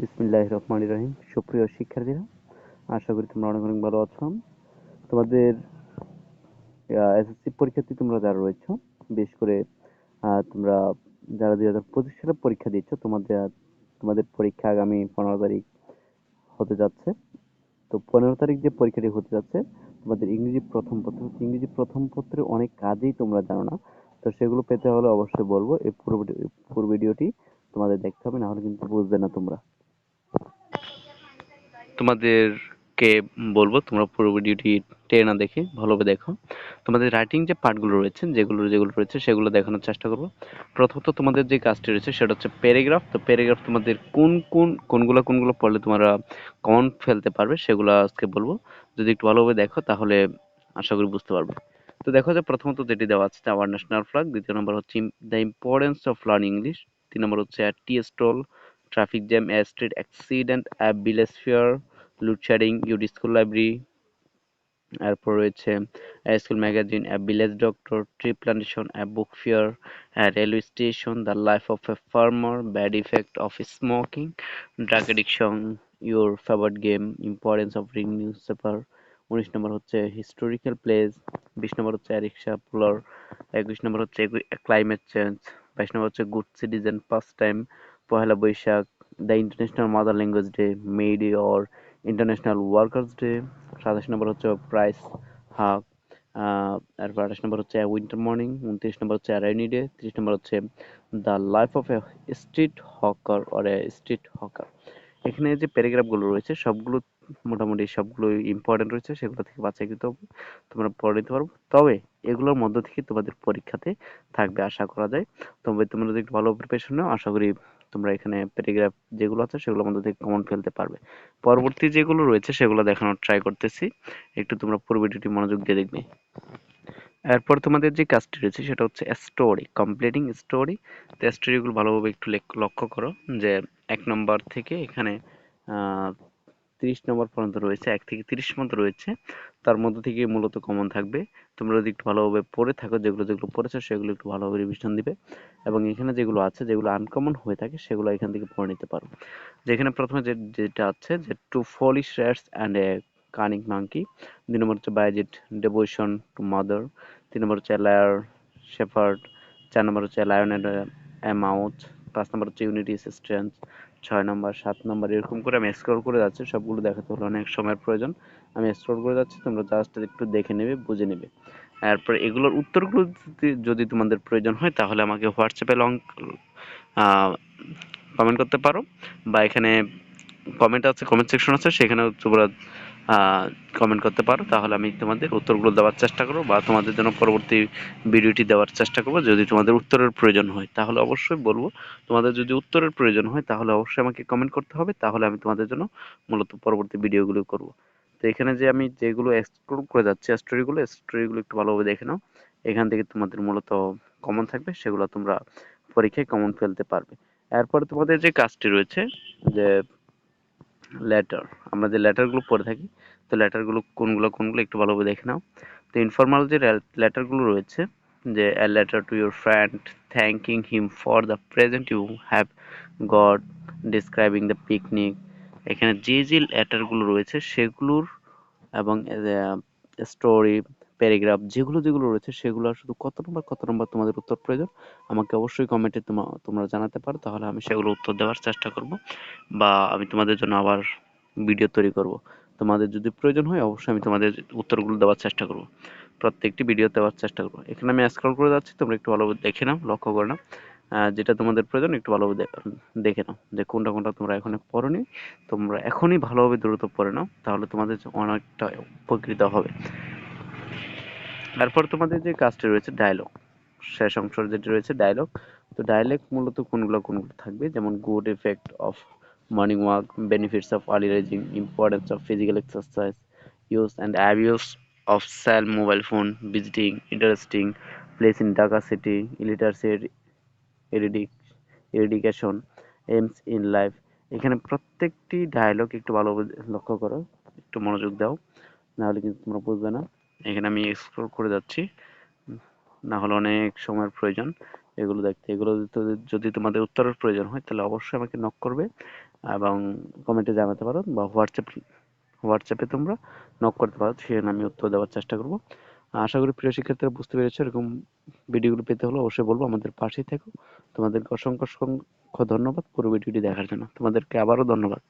বিসমিল্লাহ রহমান রহিম সুপ্রিয় শিক্ষার্থীরা, আশা করি তোমরা অনেক অনেক ভালো আছো। তোমাদের এসএসসি পরীক্ষার্থী তোমরা যারা রয়েছো, বিশেষ করে তোমরা যারা দুই হাজার পঁচিশ সালে পরীক্ষা দিচ্ছ তোমাদের তোমাদের পরীক্ষা আগামী পনেরো তারিখ হতে যাচ্ছে। তো পনেরো তারিখ যে পরীক্ষাটি হতে যাচ্ছে, তোমাদের ইংরেজি প্রথম পত্র, ইংরেজি প্রথম পত্রে অনেক কাজেই তোমরা জানো না। তো সেগুলো পেতে হলে অবশ্যই বলব, এই পুরো পুরো ভিডিওটি তোমাদের দেখতে হবে, না হলে কিন্তু বুঝবে না তোমরা। তোমাদেরকে বলব, তোমরা পুরো ভিডিওটি টেনে না দেখে ভালোভাবে দেখো। তোমাদের রাইটিং যে পার্টগুলো রয়েছে, যেগুলো যেগুলো রয়েছে, সেগুলো দেখানোর চেষ্টা করব। প্রথমত তোমাদের যে কাজটি রয়েছে, সেটা হচ্ছে প্যারাগ্রাফ তো প্যারাগ্রাফ তোমাদের কোন কোন, কোনগুলো কোনগুলো পড়লে তোমরা কমন ফেলতে পারবে, সেগুলো আজকে বলব। যদি একটু ভালোভাবে দেখো, তাহলে আশা করি বুঝতে পারবে। তো দেখো যে প্রথমত যেটি দেওয়া আছে আওয়ার ন্যাশনাল ফ্ল্যাগ দ্বিতীয় নম্বর হচ্ছে the importance of learning English তিন নম্বর হচ্ছে tea stall traffic jam a street accident a village fair load shedding UD school library এরপর রয়েছে school magazine a village doctor tree plantation a book fair railway station the life of a farmer bad effect of smoking drug addiction your favourite game importance of reading newspaper উনিশ নম্বর হচ্ছে historical place বিশ নম্বর হচ্ছে রিক্সা পুলার একুশ নম্বর হচ্ছে climate change বাইশ নম্বর হচ্ছে good citizen first time Pohela Boishakh the international mother language day May Day or international workers day সাতাশ নম্বর হচ্ছে প্রাইস হাক এরপর আঠাশ নম্বর হচ্ছে উইন্টার মর্নিং উনত্রিশ নম্বর হচ্ছে রেইনি ডে ত্রিশ নম্বর হচ্ছে the life of a street hawker or a street hawker এখানে যে প্যারাগ্রাফগুলো রয়েছে, সবগুলো মোটামুটি সবগুলো ইম্পর্টেন্ট রয়েছে, সেগুলো থেকে হবে তোমরা পড়ে নিতে পারব তবে এগুলোর মধ্য থেকে তোমাদের পরীক্ষাতে থাকবে, আশা করা যায়। তবে তোমরা যদি একটু ভালো প্রিপারেশন নাও, আশা করি তোমরা এখানে প্যারাগ্রাফ যেগুলো আছে সেগুলোর মধ্যে থেকে কমন ফেলতে পারবে। পরবর্তী যেগুলো রয়েছে সেগুলো দেখানোর ট্রাই করতেছি। একটু তোমরা পুরো ভিডিওটি মনোযোগ দিয়ে দেখবে। এরপর তোমাদের যে কাজটি রয়েছে সেটা হচ্ছে স্টোরি কমপ্লিটিং স্টোরি তো স্টোরিগুলো ভালোভাবে একটু লক্ষ্য করো যে এক নম্বর থেকে এখানে তিরিশ নম্বর পর্যন্ত রয়েছে, এক থেকে তিরিশ পর্যন্ত রয়েছে। তার মধ্যে থেকে মূলত কমন থাকবে। তোমরা যদি একটু ভালোভাবে পড়ে থাকো, যেগুলো যেগুলো পড়েছো, সেগুলো একটু ভালোভাবে রিভিশন দিবে। এবং এখানে যেগুলো আছে, যেগুলো আনকমন হয়ে থাকে, সেগুলো এখান থেকে পড়ে নিতে পারো। যেখানে প্রথমে যেটা আছে, যে two foolish rats and a cunning monkey দুই নম্বর হচ্ছে বায়োজিট ডেভোশন টু মাদার তিন নম্বর হচ্ছে লায়ার শেফার্ড চার নম্বর হচ্ছে লায়ন অ্যান্ড এ মাউথ পাঁচ নম্বর হচ্ছে ইউনিটি স্ট্রেংথ ছয় নম্বর, সাত নম্বর, এরকম করে আমি স্ক্রল করে যাচ্ছি, সবগুলো দেখাতে হলে অনেক সময়ের প্রয়োজন। আমি স্ক্রল করে যাচ্ছি, তোমরা জাস্ট একটু দেখে নেবে, বুঝে নেবে। এরপর এগুলোর উত্তরগুলো যদি তোমাদের প্রয়োজন হয়, তাহলে আমাকে হোয়াটসঅ্যাপে লং কমেন্ট করতে পারো। বা এখানে কমেন্ট আছে কমেন্ট সেকশন আছে সেখানে তোমরা কমেন্ট করতে পারো। তাহলে আমি তোমাদের উত্তরগুলো দেওয়ার চেষ্টা করব বা তোমাদের জন্য পরবর্তী ভিডিওটি দেওয়ার চেষ্টা করব। যদি তোমাদের উত্তরের প্রয়োজন হয়, তাহলে অবশ্যই বলব। তোমাদের যদি উত্তরের প্রয়োজন হয়, তাহলে অবশ্যই আমাকে কমেন্ট করতে হবে। তাহলে আমি তোমাদের জন্য মূলত পরবর্তী ভিডিওগুলো করব। তো এখানে যে আমি যেগুলো এক্সপ্লোর করে যাচ্ছি স্টোরিগুলো স্টোরিগুলো একটু ভালোভাবে দেখে নাও। এখান থেকে তোমাদের মূলত কমন থাকবে, সেগুলো তোমরা পরীক্ষায় কমন ফেলতে পারবে। এরপরে তোমাদের যে কাজটি রয়েছে, যে লেটার আমরা যে লেটারগুলো পড়ে থাকি তো লেটারগুলো কোনগুলো কোনগুলো একটু ভালোভাবে দেখে নাও। তো ইনফর্মাল যে লেটারগুলো রয়েছে, যে a letter to your friend thanking him for the present you have got describing the picnic এখানে যে যে লেটারগুলো রয়েছে সেগুলোর এবং স্টোরি প্যারাগ্রাফ যেগুলো যেগুলো রয়েছে সেগুলো শুধু কত নম্বর কত নম্বর তোমাদের উত্তর প্রয়োজন, আমাকে অবশ্যই কমেন্টে তোমরা জানাতে পারো, তাহলে আমি সেগুলো উত্তর দেওয়ার চেষ্টা করব, বা আমি তোমাদের জন্য আবার ভিডিও তৈরি করব। তোমাদের যদি প্রয়োজন হয়, অবশ্যই আমি তোমাদের উত্তরগুলো দেওয়ার চেষ্টা করব। প্রত্যেকটি ভিডিও দেওয়ার চেষ্টা করব। এখানে আমি স্ক্রল করে যাচ্ছি, তোমরা একটু ভালোভাবে দেখে নাও, লক্ষ্য করে নাও। যেটা তোমাদের প্রয়োজন, একটু ভালোভাবে দেখে নাও। যে কোনটা কোনটা তোমরা এখন পড়নি, তোমরা এখনই ভালোভাবে দ্রুত পড়ে নাও, তাহলে তোমাদের অনেকটা উপকৃত হবে। তারপর তোমাদের যে কাজটি রয়েছে ডায়লগ শেষ অংশ যেটি রয়েছে ডায়লগ তো ডায়লগ মূলত কোনগুলো কোনগুলো থাকবে? যেমন good effect of morning walk benefits of early rising importance of physical exercise use and abuse of cell mobile phone visiting interesting place in Dhaka city illiteracy education aims in life এখানে প্রত্যেকটি dialogue একটু ভালো লক্ষ্য করো, একটু মনোযোগ দাও, নাহলে কিন্তু তোমরা বুঝবে না। এখানে আমি এক্সপ্লোর করে যাচ্ছি না হলে অনেক সময়ের প্রয়োজন। এগুলো দেখতে। এগুলো যদি তোমাদের উত্তরের প্রয়োজন হয়, তাহলে অবশ্যই আমাকে নক করবে এবং কমেন্টে জানাতে পারো বা হোয়াটসঅ্যাপ হোয়াটসঅ্যাপে তোমরা নক করতে পারো। সেখানে আমি উত্তর দেওয়ার চেষ্টা করব। আশা করি প্রিয় শিক্ষার্থীরা বুঝতে পেরেছ, এরকম ভিডিওগুলো পেতে হলে অবশ্যই বলব আমাদের পাশেই থেকো। তোমাদেরকে অসংখ্য অসংখ্য ধন্যবাদ পুরো ভিডিওটি দেখার জন্য। তোমাদেরকে আবারও ধন্যবাদ।